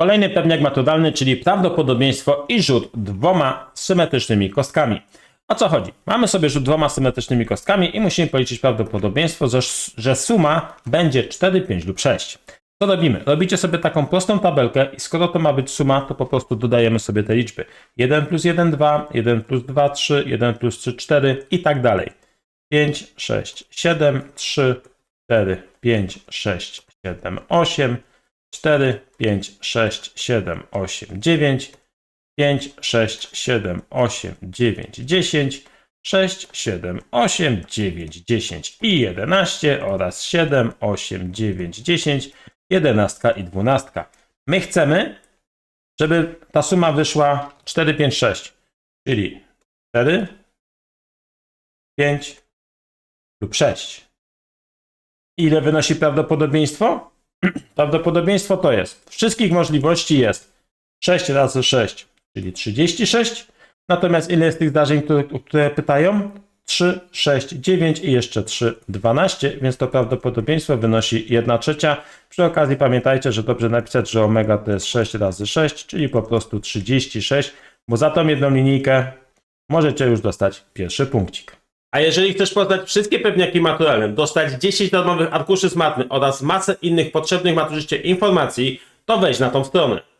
Kolejny pewniak maturalny, czyli prawdopodobieństwo i rzut dwoma symetrycznymi kostkami. O co chodzi? Mamy sobie rzut dwoma symetrycznymi kostkami i musimy policzyć prawdopodobieństwo, że, suma będzie 4, 5 lub 6. Co robimy? Robicie sobie taką prostą tabelkę i skoro to ma być suma, to po prostu dodajemy sobie te liczby. 1 plus 1, 2, 1 plus 2, 3, 1 plus 3, 4 i tak dalej. 5, 6, 7, 3, 4, 5, 6, 7, 8, 4, 5, 6, 7, 8, 9, 5, 6, 7, 8, 9, 10, 6, 7, 8, 9, 10 i 11 oraz 7, 8, 9, 10, 11 i 12. My chcemy, żeby ta suma wyszła 4, 5, 6, czyli 4, 5 lub 6. Ile wynosi prawdopodobieństwo? Prawdopodobieństwo to jest, wszystkich możliwości jest 6 razy 6, czyli 36. Natomiast ile jest tych zdarzeń, które, które pytają? 3, 6, 9 i jeszcze 3, 12, więc to prawdopodobieństwo wynosi 1 trzecia. Przy okazji pamiętajcie, że dobrze napisać, że omega to jest 6 razy 6, czyli po prostu 36, bo za tą jedną linijkę możecie już dostać pierwszy punkcik. A jeżeli chcesz poznać wszystkie pewniaki maturalne, dostać 10 darmowych arkuszy z matmy oraz masę innych potrzebnych maturzyście informacji, to wejdź na tą stronę.